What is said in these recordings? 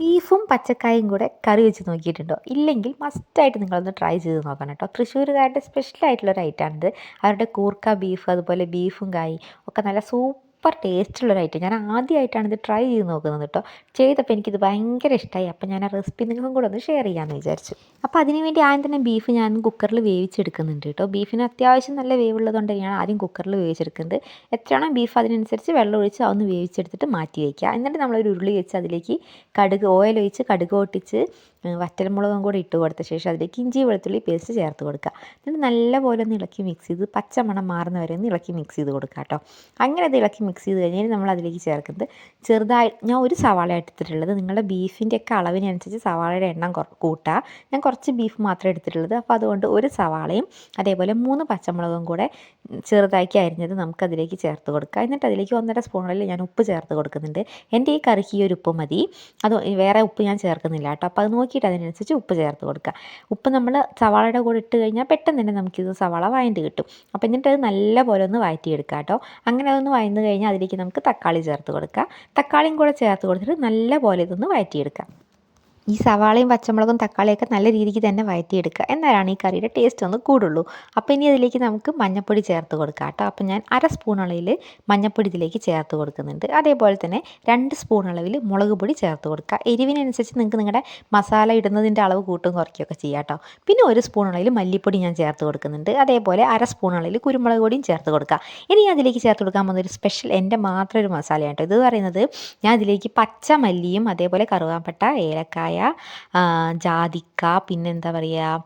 ബീഫും പച്ചക്കായും കൂടെ കറി വെച്ച് നോക്കിയിട്ടുണ്ടോ? ഇല്ലെങ്കിൽ മസ്റ്റായിട്ട് നിങ്ങളൊന്ന് ട്രൈ ചെയ്ത് നോക്കണം കേട്ടോ. തൃശ്ശൂരുകാരുടെ സ്പെഷ്യൽ ആയിട്ടുള്ള ഒരു ഐറ്റമാണിത് അവരുടെ കൂർക്ക ബീഫ് അതുപോലെ ബീഫും കായും ഒക്കെ നല്ല സൂപ്പർ ടേസ്റ്റുള്ള ഒരു ഐറ്റം ഞാൻ ആദ്യമായിട്ടാണ് ഇത് ട്രൈ ചെയ്ത് നോക്കുന്നത് കേട്ടോ ചെയ്തപ്പോൾ എനിക്കിത് ഭയങ്കര ഇഷ്ടമായി അപ്പോൾ ഞാൻ ആ റെസിപ്പി നിങ്ങൾക്കും കൂടെ ഒന്ന് ഷെയർ ചെയ്യാമെന്ന് വിചാരിച്ചു. അപ്പോൾ അതിന് വേണ്ടി ആദ്യം തന്നെ ബീഫ് ഞാൻ കുക്കറിൽ വേവിച്ചെടുക്കുന്നുണ്ട് കേട്ടോ ബീഫിന് അത്യാവശ്യം നല്ല വേവുള്ളതുകൊണ്ട് ഞാൻ ആദ്യം കുക്കറിൽ വേവിച്ചെടുക്കുന്നത്. എത്രയാണോ ബീഫ് അതിനനുസരിച്ച് വെള്ളം ഒഴിച്ച് അതൊന്ന് വേവിച്ചെടുത്തിട്ട് മാറ്റി വയ്ക്കുക എന്നിട്ട് നമ്മളൊരു ഉരുളി വെച്ച് അതിലേക്ക് കടുക് ഓയിൽ ഒഴിച്ച് കടുക് പൊട്ടിച്ച് വറ്റൽമുളകും കൂടി ഇട്ട് കൊടുത്ത ശേഷം അതിലേക്ക് ഇഞ്ചി വെളുത്തുള്ളി പേസ്റ്റ് ചേർത്ത് കൊടുക്കുക. എന്നിട്ട് നല്ലപോലെ ഒന്ന് ഇളക്കി മിക്സ് ചെയ്ത് പച്ചമണം മാറുന്ന വരെ ഒന്ന് ഇളക്കി മിക്സ് ചെയ്ത് കൊടുക്കുക കേട്ടോ. അങ്ങനെ അത് ഇളക്കി മിക്സ് ചെയ്ത് കഴിഞ്ഞാൽ നമ്മൾ അതിലേക്ക് ചേർക്കുന്നത് ചെറുതായി ഞാൻ ഒരു സവാള എടുത്തിട്ടുള്ളത്. നിങ്ങളുടെ ബീഫിന്റെ ഒക്കെ അളവിനനുസരിച്ച് സവാളയുടെ എണ്ണം കൂട്ടുക ഞാൻ കുറച്ച് ബീഫ് മാത്രമേ എടുത്തിട്ടുള്ളത്. അപ്പോൾ അതുകൊണ്ട് ഒരു സവാളയും അതേപോലെ മൂന്ന് പച്ചമുളകും കൂടെ ചെറുതാക്കി അരിഞ്ഞത് നമുക്ക് അതിലേക്ക് ചേർത്ത് കൊടുക്കുക. എന്നിട്ട് അതിലേക്ക് ഒന്നര സ്പൂണിൽ ഞാൻ ഉപ്പ് ചേർത്ത് കൊടുക്കുന്നുണ്ട്. എന്റെ ഈ കറിക്ക് ഈ ഒരു ഉപ്പ് മതി. അത് വേറെ ഉപ്പ് ഞാൻ ചേർക്കുന്നില്ല കേട്ടോ. അപ്പോൾ അത് നോക്കിയിട്ട് അതിനനുസരിച്ച് ഉപ്പ് ചേർത്ത് കൊടുക്കുക. ഉപ്പ് നമ്മൾ സവാളയുടെ കൂടെ ഇട്ട് കഴിഞ്ഞാൽ പെട്ടെന്ന് തന്നെ നമുക്കിത് സവാള വഴണ്ട് കിട്ടും. അപ്പോൾ എന്നിട്ട് അത് നല്ല പോലെ ഒന്ന് വഴറ്റിയെടുക്കുക കേട്ടോ. അങ്ങനെ അതൊന്ന് വഴന്ന് കഴിഞ്ഞാൽ അതിലേക്ക് നമുക്ക് തക്കാളി ചേർത്ത് കൊടുക്കുക. തക്കാളിയും കൂടെ ചേർത്ത് കൊടുത്തിട്ട് നല്ല പോലെ ഇതൊന്ന് വഴറ്റിയെടുക്കുക. ഈ സവാളയും പച്ചമുളകും തക്കാളിയൊക്കെ നല്ല രീതിക്ക് തന്നെ വഴറ്റിയെടുക്കുക. എന്നാലാണ് ഈ കറിയുടെ ടേസ്റ്റ് ഒന്ന് കൂടുള്ളൂ. അപ്പോൾ ഇനി അതിലേക്ക് നമുക്ക് മഞ്ഞൾപ്പൊടി ചേർത്ത് കൊടുക്കാം കേട്ടോ. അപ്പോൾ ഞാൻ അര സ്പൂൺ അളവിൽ മഞ്ഞൾപ്പൊടി ഇതിലേക്ക് ചേർത്ത് കൊടുക്കുന്നുണ്ട്. അതേപോലെ തന്നെ രണ്ട് സ്പൂൺ അളവിൽ മുളക് പൊടി ചേർത്ത് കൊടുക്കുക. എരിവിനനുസരിച്ച് നിങ്ങൾക്ക് നിങ്ങളുടെ മസാല ഇടുന്നതിന്റെ അളവ് കൂട്ടും കുറയ്ക്കുകയൊക്കെ ചെയ്യാം കേട്ടോ. പിന്നെ ഒരു സ്പൂൺ അളവിൽ മല്ലിപ്പൊടി ഞാൻ ചേർത്ത് കൊടുക്കുന്നുണ്ട്. അതേപോലെ അര സ്പൂൺ അളവിൽ കുരുമുളക് പൊടിയും ചേർത്ത് കൊടുക്കുക. ഇനി അതിലേക്ക് ചേർത്ത് കൊടുക്കാൻ പോകുന്ന ഒരു സ്പെഷ്യൽ എന്റെ മാത്രം ഒരു മസാലയാണ് കേട്ടോ. ഇത് പറയുന്നത് ഞാൻ അതിലേക്ക് പച്ച മല്ലിയും അതേപോലെ കറുവാപ്പട്ട ഏലക്കായ ജാതിക്ക പിന്നെന്താ പറയുക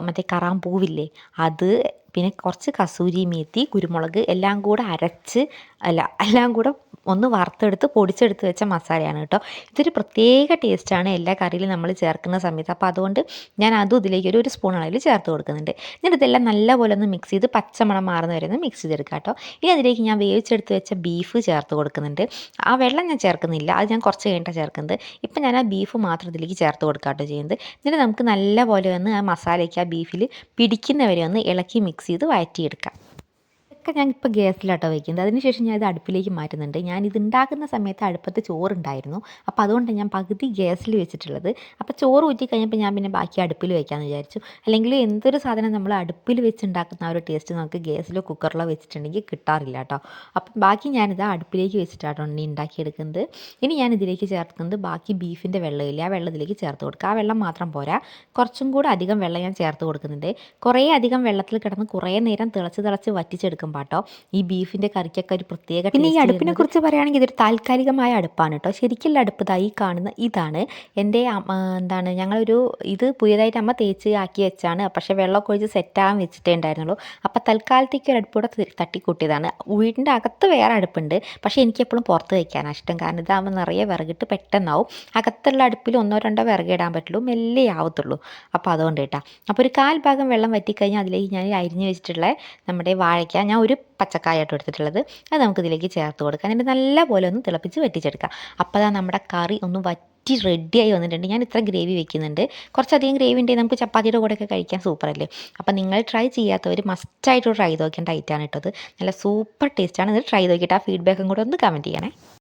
മറ്റേ കറാമ്പൂവില്ലേ അത് പിന്നെ കുറച്ച് കസൂരി മേത്തി കുരുമുളക് എല്ലാം കൂടെ അരച്ച് അല്ല എല്ലാം കൂടെ ഒന്ന് വറുത്തെടുത്ത് പൊടിച്ചെടുത്ത് വെച്ച മസാലയാണ് കേട്ടോ. ഇതൊരു പ്രത്യേക ടേസ്റ്റാണ് എല്ലാ കറിയിലും നമ്മൾ ചേർക്കുന്ന സമയത്ത്. അപ്പോൾ അതുകൊണ്ട് ഞാൻ അതും ഇതിലേക്ക് ഒരു ഒരു സ്പൂൺ അളവിൽ ചേർത്ത് കൊടുക്കുന്നുണ്ട്. എന്നിട്ട് ഇതെല്ലാം നല്ലപോലെ ഒന്ന് മിക്സ് ചെയ്ത് പച്ചമണം മാറുന്ന വരെ ഒന്ന് മിക്സ് ചെയ്തെടുക്കുക കേട്ടോ. ഇനി അതിലേക്ക് ഞാൻ വേവിച്ചെടുത്ത് വെച്ച ബീഫ് ചേർത്ത് കൊടുക്കുന്നുണ്ട്. ആ വെള്ളം ഞാൻ ചേർക്കുന്നില്ല. അത് ഞാൻ കുറച്ച് കഴിഞ്ഞിട്ടാണ് ചേർക്കുന്നത്. ഇപ്പം ഞാൻ ആ ബീഫ് മാത്രം ഇതിലേക്ക് ചേർത്ത് കൊടുക്കുക കേട്ടോ ചെയ്യുന്നത്. എന്നിട്ട് നമുക്ക് നല്ലപോലെ ഒന്ന് ആ മസാലയ്ക്ക് ആ ബീഫിൽ പിടിക്കുന്നവരെ ഒന്ന് ഇളക്കി മിക്സ് ചെയ്ത് വഴറ്റിയെടുക്കാം. ഇതൊക്കെ ഞാൻ ഇപ്പോൾ ഗ്യാസിലാട്ടോ വയ്ക്കുന്നത് അതിനുശേഷം ഞാൻ ഇത് അടുപ്പിലേക്ക് മാറ്റുന്നുണ്ട്. ഞാൻ ഇത് ഉണ്ടാക്കുന്ന സമയത്ത് അടുപ്പത്ത് ചോറുണ്ടായിരുന്നു. അപ്പോൾ അതുകൊണ്ട് ഞാൻ പകുതി ഗ്യാസിൽ വെച്ചിട്ടുള്ളത്. അപ്പോൾ ചോറ് ഊറ്റി കഴിഞ്ഞപ്പോൾ ഞാൻ പിന്നെ ബാക്കി അടുപ്പിൽ വയ്ക്കാമെന്ന് വിചാരിച്ചു. അല്ലെങ്കിൽ എന്തൊരു സാധനം നമ്മൾ അടുപ്പിൽ വെച്ചുണ്ടാക്കുന്ന ആ ഒരു ടേസ്റ്റ് നമുക്ക് ഗ്യാസിലോ കുക്കറിലോ വെച്ചിട്ടുണ്ടെങ്കിൽ കിട്ടാറില്ല കേട്ടോ അപ്പം ബാക്കി ഞാനിത് അടുപ്പിലേക്ക് വെച്ചിട്ടാട്ടോ ഉണ്ണി ഉണ്ടാക്കിയെടുക്കുന്നത്. ഇനി ഞാൻ ഇതിലേക്ക് ചേർക്കുന്നത് ബാക്കി ബീഫിന്റെ വെള്ളമില്ല ആ വെള്ളത്തിലേക്ക് ചേർത്ത് കൊടുക്കുക. ആ വെള്ളം മാത്രം പോരാ. കുറച്ചും കൂടെ അധികം വെള്ളം ഞാൻ ചേർത്ത് കൊടുക്കുന്നുണ്ട്. കുറേ അധികം വെള്ളത്തിൽ കിടന്ന് കുറേ നേരം തിളച്ച് തിളച്ച് വറ്റിച്ചെടുക്കും കേട്ടോ ഈ ബീഫിന്റെ കറിക്കൊക്കെ ഒരു പ്രത്യേക പിന്നെ ഈ അടുപ്പിനെ കുറിച്ച് പറയുകയാണെങ്കിൽ ഇതൊരു താൽക്കാലികമായ അടുപ്പാണ് കേട്ടോ. ശരിക്കുള്ള അടുപ്പ് ഈ കാണുന്ന ഇതാണ്. എന്റെ എന്താണ് ഞങ്ങളൊരു ഇത് പുതിയതായിട്ട് അമ്മ തേച്ച് ആക്കി വെച്ചാണ്. പക്ഷേ വെള്ളമൊക്കെ ഒഴിച്ച് സെറ്റാകാൻ വെച്ചിട്ടേ ഉണ്ടായിരുന്നുള്ളൂ. അപ്പോൾ തൽക്കാലത്തേക്ക് ഒരു അടുപ്പൂടെ തട്ടിക്കൂട്ടിയതാണ്. വീടിന്റെ അകത്ത് വേറെ അടുപ്പുണ്ട്. പക്ഷേ എനിക്ക് എപ്പോഴും പുറത്ത് വയ്ക്കാനാണ് ഇഷ്ടം. കാരണം ഇതാകുമ്പോൾ നിറയെ വിറകിട്ട് പെട്ടെന്നാവും. അകത്തുള്ള അടുപ്പിൽ ഒന്നോ രണ്ടോ വിറക് ഇടാൻ പറ്റുള്ളൂ. മെല്ലെ ആവത്തുള്ളൂ. അപ്പോൾ അതുകൊണ്ട് കേട്ടോ. അപ്പോൾ ഒരു കാൽ ഭാഗം വെള്ളം വറ്റിക്കഴിഞ്ഞാൽ അതിലേക്ക് ഞാൻ അരിഞ്ഞ് വെച്ചിട്ടുള്ള നമ്മുടെ വാഴയ്ക്ക. ഞാൻ ഒരു പച്ചക്കായായിട്ട് എടുത്തിട്ടുള്ളത്. അത് നമുക്കിതിലേക്ക് ചേർത്ത് കൊടുക്കാം. എന്നിട്ട് നല്ലപോലെ ഒന്ന് തിളപ്പിച്ച് വറ്റിച്ചെടുക്കാം. അപ്പോൾ അതാ നമ്മുടെ കറി ഒന്ന് വറ്റി റെഡിയായി വന്നിട്ടുണ്ട്. ഞാൻ ഇത്ര ഗ്രേവി വെക്കുന്നുണ്ട്. കുറച്ചധികം ഗ്രേവി ഉണ്ടെങ്കിൽ നമുക്ക് ചപ്പാത്തിയുടെ കൂടെയൊക്കെ കഴിക്കാൻ സൂപ്പറല്ലേ അപ്പോൾ നിങ്ങൾ ട്രൈ ചെയ്യാത്തവർ മസ്റ്റായിട്ട് ട്രൈ നോക്കേണ്ട ഐറ്റാണ് ഇട്ടത് നല്ല സൂപ്പർ ടേസ്റ്റാണ് ഇത് ട്രൈ നോക്കിയിട്ട് ആ ഫീഡ്ബാക്കും കൂടെ ഒന്ന് കമന്റ് ചെയ്യണേ.